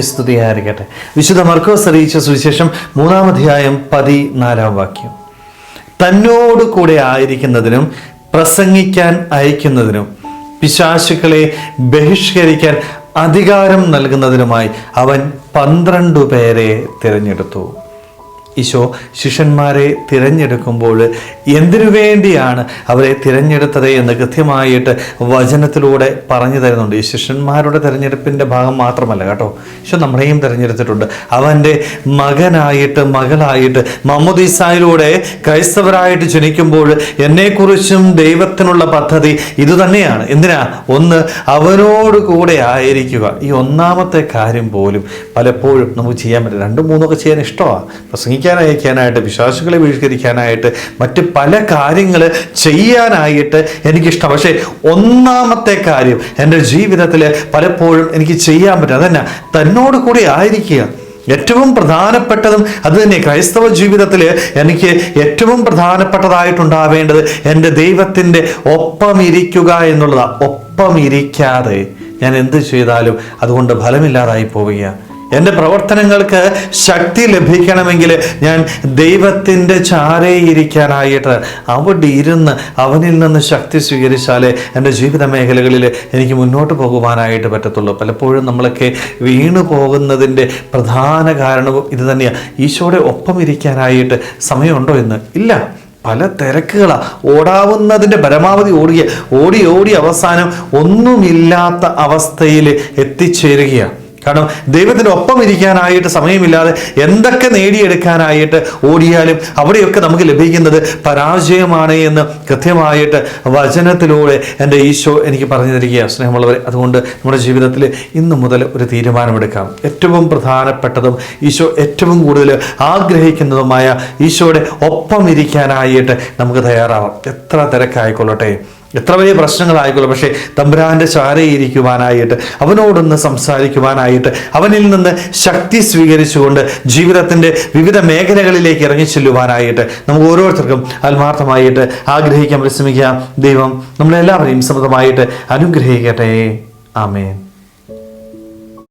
സ്തുതിയായിരിക്കട്ടെ വിശുദ്ധ മർക്കോസ് അറിയിച്ച സുവിശേഷം മൂന്നാം അധ്യായം പതിനാലാം വാക്യം. തന്നോട് കൂടെ ആയിരിക്കുന്നതിനും പ്രസംഗിക്കാൻ അയക്കുന്നതിനും പിശാശുക്കളെ ബഹിഷ്കരിക്കാൻ അധികാരം നൽകുന്നതിനുമായി അവൻ പന്ത്രണ്ടു പേരെ തിരഞ്ഞെടുത്തു. ഈശോ ശിഷ്യന്മാരെ തിരഞ്ഞെടുക്കുമ്പോൾ എന്തിനു വേണ്ടിയാണ് അവരെ തിരഞ്ഞെടുത്തത് എന്ന് കൃത്യമായിട്ട് വചനത്തിലൂടെ പറഞ്ഞു തരുന്നുണ്ട്. ഈ ശിഷ്യന്മാരുടെ തിരഞ്ഞെടുപ്പിന്റെ ഭാഗം മാത്രമല്ല കേട്ടോ. ഈശോ നമ്മളെയും തിരഞ്ഞെടുത്തിട്ടുണ്ട്. അവന്റെ മകനായിട്ട് മകളായിട്ട് മമ്മുദീസായിലൂടെ ക്രൈസ്തവരായിട്ട് ജനിക്കുമ്പോൾ എന്നെക്കുറിച്ചും ദൈവത്തിനുള്ള പദ്ധതി ഇതുതന്നെയാണ് എന്തിനാ? ഒന്ന് അവനോട് കൂടെ ആയിരിക്കുക. ഈ ഒന്നാമത്തെ കാര്യം പോലും പലപ്പോഴും നമുക്ക് ചെയ്യാൻ പറ്റില്ല. രണ്ടും മൂന്നൊക്കെ ചെയ്യാൻ ഇഷ്ടമാണ് പ്രസംഗിക്കാൻ അയക്കാനായിട്ട് വിശ്വാസികളെ ബഹിഷ്കരിക്കാനായിട്ട് മറ്റ് പല കാര്യങ്ങൾ ചെയ്യാനായിട്ട് എനിക്കിഷ്ടം. പക്ഷേ ഒന്നാമത്തെ കാര്യം എന്റെ ജീവിതത്തിൽ പലപ്പോഴും എനിക്ക് ചെയ്യാൻ പറ്റും. അതന്നെ തന്നോട് കൂടി ആയിരിക്കുക. ഏറ്റവും പ്രധാനപ്പെട്ടതും അത് തന്നെ ക്രൈസ്തവ ജീവിതത്തിൽ എനിക്ക് ഏറ്റവും പ്രധാനപ്പെട്ടതായിട്ടുണ്ടാവേണ്ടത് എന്റെ ദൈവത്തിന്റെ ഒപ്പം ഇരിക്കുക എന്നുള്ളതാണ് ഒപ്പം ഇരിക്കാതെ ഞാൻ എന്ത് ചെയ്താലും അതുകൊണ്ട് ഫലമില്ലാതായി പോവുകയാണ്. എന്റെ പ്രവർത്തനങ്ങൾക്ക് ശക്തി ലഭിക്കണമെങ്കിൽ ഞാൻ ദൈവത്തിന്റെ ചാരയിരിക്കാനായിട്ട് അവിടെ ഇരുന്ന് അവനിൽ നിന്ന് ശക്തി സ്വീകരിച്ചാലേ എന്റെ ജീവിത മേഖലകളിൽ എനിക്ക് മുന്നോട്ട് പോകുവാനായിട്ട് പറ്റത്തുള്ളൂ. പലപ്പോഴും നമ്മളൊക്കെ വീണു പോകുന്നതിന്റെ പ്രധാന കാരണവും ഇത് തന്നെയാണ്. ഈശോയുടെ ഒപ്പം ഇരിക്കാനായിട്ട് സമയമുണ്ടോ എന്ന്? ഇല്ല. പല തിരക്കുകളാണ് ഓടാവുന്നതിന്റെ പരമാവധി ഓടുക. ഓടി ഓടി അവസാനം ഒന്നുമില്ലാത്ത അവസ്ഥയിൽ എത്തിച്ചേരുകയാണ്. കാരണം ദൈവത്തിന്റെ ഒപ്പം ഇരിക്കാനായിട്ട് സമയമില്ലാതെ എന്തൊക്കെ നേടിയെടുക്കാനായിട്ട് ഓടിയാലും അവിടെയൊക്കെ നമുക്ക് ലഭിക്കുന്നത് പരാജയമാണ് എന്ന് കൃത്യമായിട്ട് വചനത്തിലൂടെ എന്റെ ഈശോ എനിക്ക് പറഞ്ഞു തരികയാണ്. സ്നേഹമുള്ളവരെ അതുകൊണ്ട് നമ്മുടെ ജീവിതത്തിൽ ഇന്നു മുതൽ ഒരു തീരുമാനമെടുക്കാം. ഏറ്റവും പ്രധാനപ്പെട്ടതും ഈശോ ഏറ്റവും കൂടുതൽ ആഗ്രഹിക്കുന്നതുമായ ഈശോയുടെ ഒപ്പം ഇരിക്കാനായിട്ട് നമുക്ക് തയ്യാറാവാം. എത്ര തിരക്കായിക്കൊള്ളട്ടെ. എത്ര വലിയ പ്രശ്നങ്ങളായിക്കോളും. പക്ഷേ തമ്പുരാന്റെ ചാരയിരിക്കുവാനായിട്ട് അവനോടൊന്ന് സംസാരിക്കുവാനായിട്ട് അവനിൽ നിന്ന് ശക്തി സ്വീകരിച്ചുകൊണ്ട് ജീവിതത്തിന്റെ വിവിധ മേഖലകളിലേക്ക് ഇറങ്ങി ചെല്ലുവാനായിട്ട് നമുക്ക് ഓരോരുത്തർക്കും ആത്മാർത്ഥമായിട്ട് ആഗ്രഹിക്കാം പരിശ്രമിക്കാം ദൈവം നമ്മളെല്ലാവരെയും സമൃദ്ധമായിട്ട് അനുഗ്രഹിക്കട്ടെ. ആമേൻ.